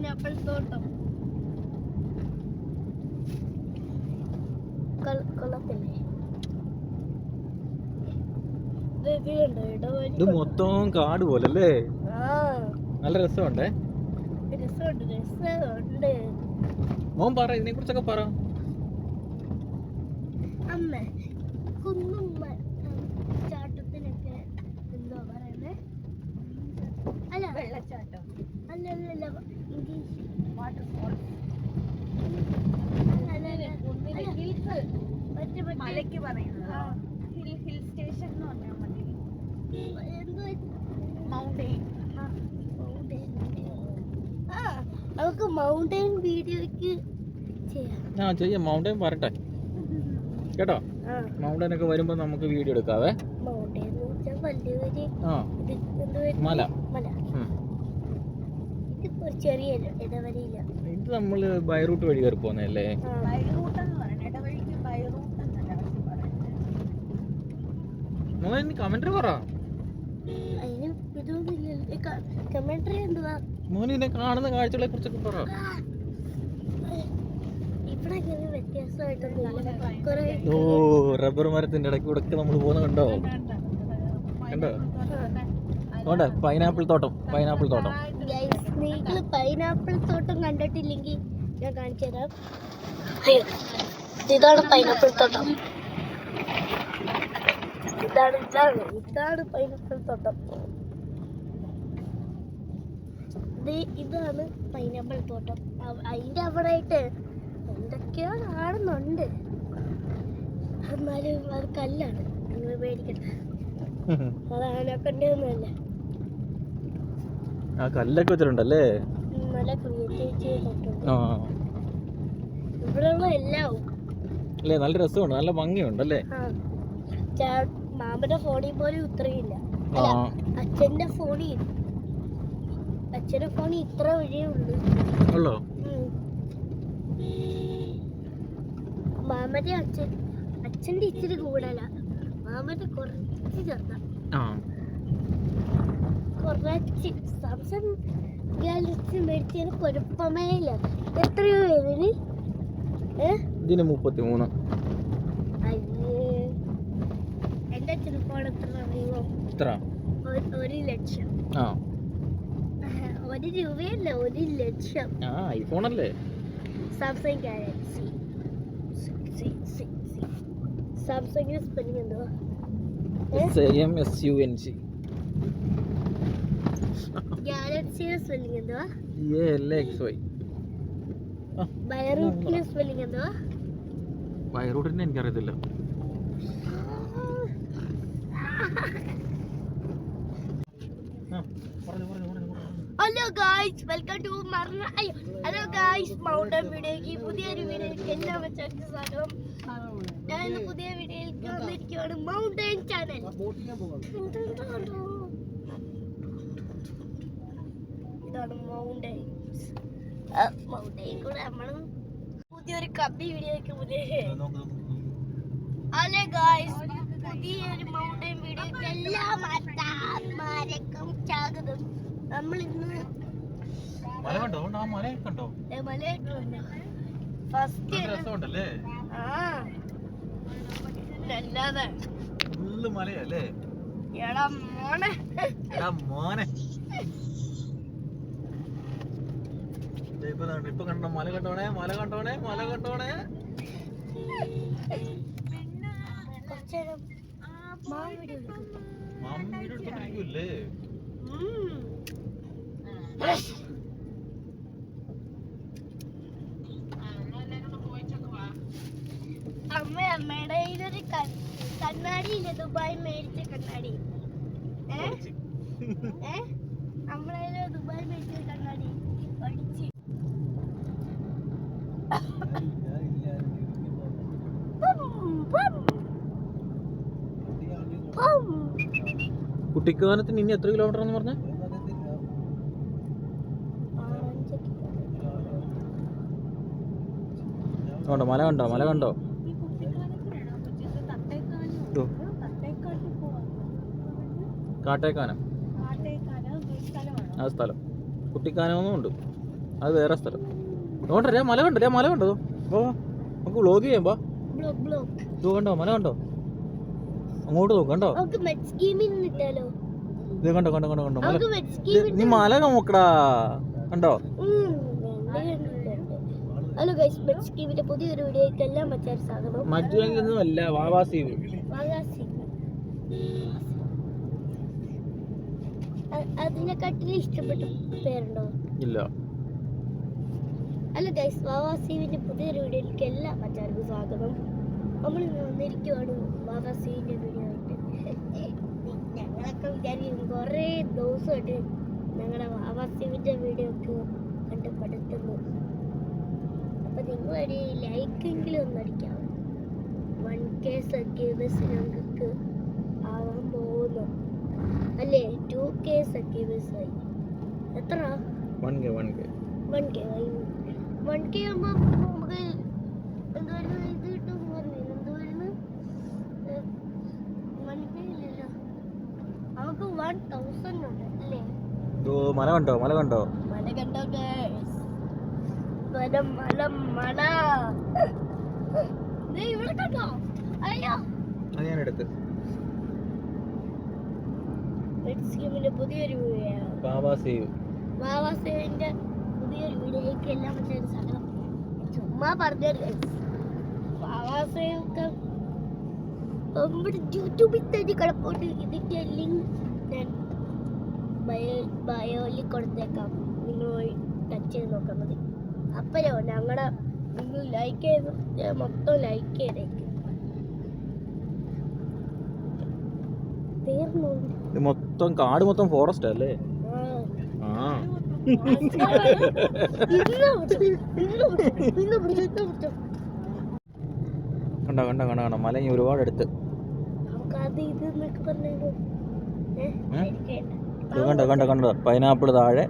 Pineapple തോട്ടം കൊള്ളത്തില്ലേ? ഇത് മൊത്തം കാട് പോലെ അല്ലേ ആ. നല്ല രസമുണ്ടേ? രസമുണ്ട് രസമുണ്ട്. മോൻ പറ ഇതിനെ കുറിച്ചൊക്കെ പറ. അമ്മ കുന്നും മ- ചാട്ടത്തിനൊക്കെ എന്തോ പറയുന്നത് അല്ല വെള്ളച്ചാട്ടം. മലയ്ക്ക് പറയുന്നത്. ഹിൽ ഹിൽ സ്റ്റേഷൻ എന്ന് പറഞ്ഞാൽ മതി. എന്തോ മൗണ്ടെയിൻ ആ നമുക്ക് മൗണ്ടെയിൻ വീഡിയോയ്ക്ക് ചെയ്യാം. ആ ചെയ്യാം. മൗണ്ടൻ വരട്ടെ. കേട്ടോ? മൗണ്ടൈൻ ഒക്കെ വരുമ്പോൾ നമുക്ക് വീഡിയോ എടുക്കാവേ. മൗണ്ടെയിൻ എന്ന് വെച്ചാൽ വലിയൊരു ആ. ഇത് മല. മല. ഒരു ചെറിയ ഇട- ഇടവഴിയില്ല ഇത് നമ്മൾ ബൈറൂട്ട് വഴി കയറി പോകുന്നതല്ലേ മോൻ കമന്ററി പറ. അതിന് ഇതൊന്നുമില്ല കമന്ററി എന്തുവാ? മോനെ ഇതിനെ കാണുന്ന കാഴ്ചകളെ കുറിച്ചൊക്കെ പറ. ഓ റബ്ബർ മരത്തിന്റെ ഇടയ്ക്ക് കൂടെ നമ്മൾ പോകുന്ന കണ്ടോ കണ്ടോ. അതുകൊണ്ട് പൈനാപ്പിൾ തോട്ടം പൈനാപ്പിൾ തോട്ടം. നിങ്ങൾ പൈനാപ്പിൾ തോട്ടം കണ്ടിട്ടില്ലെങ്കിൽ ഞാൻ കാണിച്ചു തരാം. ഇതാണ് പൈനാപ്പിൾ തോട്ടം. ഇതാണ് ഇതാണ് ഇതാണ് പൈനാപ്പിൾ തോട്ടം. ഇത് ഇതാണ് പൈനാപ്പിൾ തോട്ടം. അതിന്റെ അതിന്റെ അവിടെ ആയിട്ട് എന്തൊക്കെയോ കാണുന്നുണ്ട്. എന്നാലും അത് കല്ലാണ്. നിങ്ങൾ പേടിക്കണ്ട. അത് ആനക്കൊണ്ടൊന്നുമല്ല ആ കല്ലൊക്കെ വെച്ചിട്ടുണ്ടല്ലേ? ആ. അല്ലേ നല്ല രസമുണ്ട് നല്ല ഭംഗിയുണ്ടല്ലേ? അല്ലേ മാമന്റെ ഫോണിൽ പോലും ഇത്രയില്ല. അച്ഛന്റെ ഫോണിൽ അച്ഛന്റെ ഫോണിൽ ഇത്ര വഴിയേ ഉള്ളൂ. ഉള്ളോ? മാമന്റെ അച്ഛൻ അച്ഛന്റെ ഇച്ചിരി കൂടല മാമന്റെ കുറച്ച് ചെറുതാ. ആ. കുറച്ച് സാംസങ് ഗാലക്സി മേടിച്ചതിന് കുഴപ്പമേ ഇല്ല എത്രയോ ഇതിന്? ഇതിന് മുപ്പത്തി മൂന്ന് എന്റെ അച്ഛന് എത്ര അറിയുമോ? ഇത്ര ഒരു- ലക്ഷം. ആ. ഒരു രൂപയല്ല ഒരു ലക്ഷം. ആ ഐഫോൺ അല്ലേ സാംസങ് ഗാലക്സി. സാംസങ്ങിന്റെ സ്പെല്ലിംഗ് എന്തുവാ? S A S U N G spelling എന്തുവാ വയറൂട്ടിനെ എനിക്കറിയത്തില്ല. ഹലോ ഗായ്സ് വെൽക്കം ടു മർണ അയ്യോ ഹലോ ഗായ്സ് മൗണ്ടൻ വീഡിയോയ്ക്ക് പുതിയൊരു വീഡിയോയ്ക്ക് എല്ലാ വെച്ചാൽ സ്വാഗതം. ഞാൻ ഇന്ന് പുതിയ വീഡിയോയിലേക്ക് വന്നിരിക്കുകയാണ് മൗണ്ടൻ ചാനൽ ഇതാണ് മൗണ്ടൈൻസ് മൗണ്ടൈൻ കൂടെ നമ്മൾ പുതിയൊരു കബി വീഡിയോയ്ക്ക് പുതിയ ഹലോ ഗായ്സ് പുതിയൊരു മൗണ്ടൈൻ വീഡിയോ എല്ലാ മാറ്റാന്മാരേക്കും സ്വാഗതം. നമ്മൾ ഇന്ന് ഫസ്റ്റ് ആ അല്ലാതെ ഫുള്ള് മലയല്ലേ? എടാ മോനെ. എടാ മോനെ. ദേ ഇപ്പൊ കണ്ടോ മല കണ്ടോണേ മല കണ്ടോണേ മല കണ്ടോണേ. ഉം. അമ്മ അമ്മയുടെ ക- കണ്ണാടി ഇല്ലേ ദുബായ് മേടിച്ച കണ്ണാടി. ഏ? ഏ? നമ്മളെ ദുബായ് മേടിച്ച കണ്ണാടി. പഠിച്ച്. കുട്ടിക്കാനത്തിന് ഇനി എത്ര കിലോമീറ്റർ എന്ന് പറഞ്ഞ? കണ്ടോ മല കണ്ടോ മല കണ്ടോ? കാട്ടേക്കാനം. ആ സ്ഥലം. കുട്ടിക്കാനമൊന്നും ഉണ്ട് അത് വേറെ സ്ഥലം. അതുകൊണ്ടല്ലേ മല കണ്ടോ ദേ മല കണ്ടോ? ഓ നമുക്ക് വ്ളോഗ് ചെയ്യാം ബാ ഇത് കണ്ടോ? മല കണ്ടോ? അങ്ങോട്ട് നോക്ക് കണ്ടോ? ഇത് കണ്ടോ കണ്ടോ കണ്ടോ കണ്ടോ? മല നീ മല നോക്കടാ. കണ്ടോ? ഹലോ ഗൈസ് മെഡ് സ്കീമിന്റെ പുതിയൊരു വീഡിയോയ്ക്ക് എല്ലാം മച്ചാൻ സ്വാഗതം മറ്റൊന്നും അല്ല വാവാസി അതിനെക്കാട്ടിലും ഇഷ്ടപ്പെട്ട പേരുണ്ടോ? ഇല്ല. അല്ല ഗൈസ് വാവാസീവിന്റെ പുതിയൊരു വീഡിയോയിലേക്ക് എല്ലാ മച്ചാർക്കും സ്വാഗതം. നമ്മൾ ഇന്ന് വന്നിരിക്കുവാണ് വാവാസീവിന്റെ വീഡിയോ ആയിട്ട് ഞങ്ങളൊക്കെ വിചാരിക്കും കുറേ ദിവസമായിട്ട് ഞങ്ങളുടെ വാവാസീവിന്റെ വീഡിയോ ഒക്കെ കണ്ട് അപ്പം അപ്പൊ നിങ്ങളൊരു ലൈക്കെങ്കിലും ഒന്ന് അടിക്കാം. വൺ കെ സബ്സ്ക്രൈബേഴ്സ് ഞങ്ങൾക്ക് ആവാൻ പോകുന്നു. അല്ലേ? ടു കെ സബ്സ്ക്രൈബേഴ്സ് ആയി. എത്ര one K one K one K one K ആകുമ്പോൾ നമുക്ക് എന്തുവായിരുന്നു ഇത് കിട്ടും പറഞ്ഞു എന്തുവായിരുന്നു? വൺ കെ ഇല്ലല്ലോ നമുക്ക് വൺ തൗസൻഡ് ഉണ്ട് അല്ലേ? ഇതോ മല കണ്ടോ? മല കണ്ടോ? മല കണ്ടോ? മല മല മല. ഇവിടെ കണ്ടോ? അയ്യോ. അത് ഞാൻ എടുത്ത്. പുതിയൊരു സ്കീമിന്റെ സേവ്. വീഡിയോ സേവിന്റെ പുതിയൊരു വീഡിയോയിലേക്ക് എല്ലാം പറ്റിയ സകലം ചുമ്മാ പറഞ്ഞത്. വാവാസേവൊക്കെ നമ്മുടെ യൂട്യൂബിൽ തന്നെ കിടപ്പുണ്ട്. ഇതിന്റെ ലിങ്ക് ഞാൻ ബയോ ബയോയിൽ കൊടുത്തേക്കാം. നിങ്ങൾ പോയി ടച്ച് ചെയ്ത് നോക്കാൻ മതി. അപ്പോഴോ ഞങ്ങളുടെ നിങ്ങൾ ലൈക്ക് ചെയ്ത്. ഞാൻ മൊത്തം ലൈക്ക് ചെയ്തേക്കും. തീർന്നു? മൊത്തം കാട് മൊത്തം ഫോറസ്റ്റ് അല്ലേ? ആ. കണ്ടോ കണ്ടോ കണ്ടോ കണ്ടോ മല ഇനി ഒരുപാട് അടുത്ത് ഏ? ഇത് കണ്ടോ കണ്ടോ കണ്ടോ പൈനാപ്പിൾ താഴെ